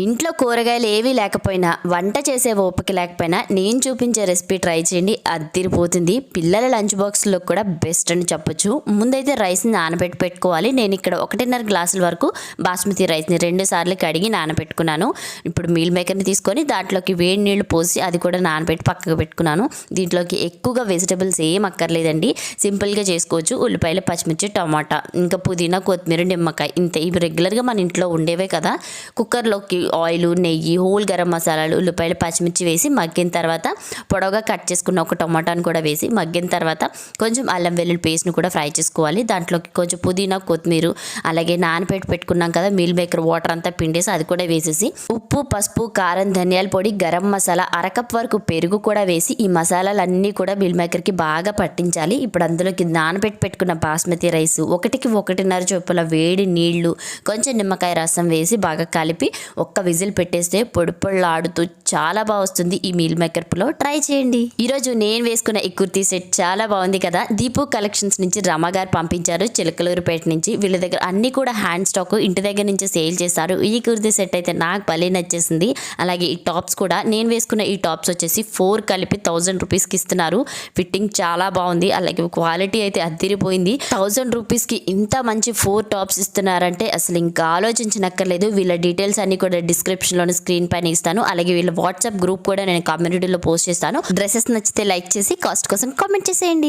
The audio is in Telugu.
ఇంట్లో కూరగాయలు ఏవీ లేకపోయినా వంట చేసే ఓపిక లేకపోయినా నేను చూపించే రెసిపీ ట్రై చేయండి. అద్దిరిపోతుంది పిల్లల లంచ్ బాక్స్లో కూడా బెస్ట్ అని చెప్పొచ్చు. ముందైతే రైస్ని నానబెట్టి పెట్టుకోవాలి. నేను ఇక్కడ ఒకటిన్నర గ్లాసుల వరకు బాస్మతి రైస్ని రెండు సార్లు కడిగి నానబెట్టుకున్నాను. ఇప్పుడు మీల్ మేకర్ని తీసుకొని దాంట్లోకి వేడి నీళ్ళు పోసి అది కూడా నానబెట్టి పక్కకు పెట్టుకున్నాను. దీంట్లోకి ఎక్కువగా వెజిటబుల్స్ ఏం అక్కర్లేదండి. సింపుల్గా చేసుకోవచ్చు. ఉల్లిపాయలు పచ్చిమిర్చి టమాటా ఇంకా పుదీనా కొత్తిమీర నిమ్మకాయ ఇంత. ఇవి రెగ్యులర్గా మన ఇంట్లో ఉండేవే కదా. కుక్కర్లోకి ఆయిల్ నెయ్యి హోల్ గరం మసాలాలు ఉల్లిపాయలు పచ్చిమిర్చి వేసి మగ్గిన తర్వాత పొడవుగా కట్ చేసుకున్న ఒక టమాటాను కూడా వేసి మగ్గిన తర్వాత కొంచెం అల్లం వెల్లుల్లి పేస్ట్ని కూడా ఫ్రై చేసుకోవాలి. దాంట్లోకి కొంచెం పుదీనా కొత్తిమీర అలాగే నానబెట్టి పెట్టుకున్నాం కదా మీల్ మేకర్ వాటర్ అంతా పిండేసి అది కూడా వేసేసి ఉప్పు పసుపు కారం ధనియాల పొడి గరం మసాలా అరకప్ వరకు పెరుగు కూడా వేసి ఈ మసాలాలన్నీ కూడా మీల్ మేకర్కి బాగా పట్టించాలి. ఇప్పుడు అందులోకి నానబెట్టి పెట్టుకున్న బాస్మతి రైస్ ఒకటికి ఒకటిన్నర చొప్పుల వేడి నీళ్ళు కొంచెం నిమ్మకాయ రసం వేసి బాగా కలిపి ఒక్క విజిల్ పెట్టేస్తే పొడి పొళ్ళాడుతూ చాలా బాగా వస్తుంది ఈ మీల్ మేకర్ ట్రై చేయండి. ఈరోజు నేను వేసుకున్న ఈ కుర్తీ సెట్ చాలా బాగుంది కదా. దీపు కలెక్షన్స్ నుంచి రమ గారు పంపించారు. చిలకలూరుపేట నుంచి వీళ్ళ దగ్గర అన్ని కూడా హ్యాండ్ స్టాక్ ఇంటి దగ్గర నుంచి సేల్ చేశారు ఈ కుర్తీ సెట్ అయితే నాకు భలే నచ్చేసింది. అలాగే ఈ టాప్స్ కూడా నేను వేసుకున్న ఈ టాప్స్ వచ్చేసి ఫోర్ కలిపి థౌజండ్ రూపీస్కి ఇస్తున్నారు. ఫిట్టింగ్ చాలా బాగుంది. అలాగే క్వాలిటీ అయితే అద్దిరిపోయింది. థౌజండ్ రూపీస్కి ఇంత మంచి ఫోర్ టాప్స్ ఇస్తున్నారంటే అసలు ఇంకా ఆలోచించనక్కర్లేదు. వీళ్ళ డీటెయిల్స్ అన్ని కూడా డిస్క్రిప్షన్లోని స్క్రీన్ పైన ఇస్తాను. అలాగే వీళ్ళ వాట్సాప్ గ్రూప్ కూడా నేను కమ్యూనిటీలో పోస్ట్ చేస్తాను. డ్రెస్సెస్ నచ్చితే లైక్ చేసి కాస్ట్ కోసం కామెంట్ చేసేయండి.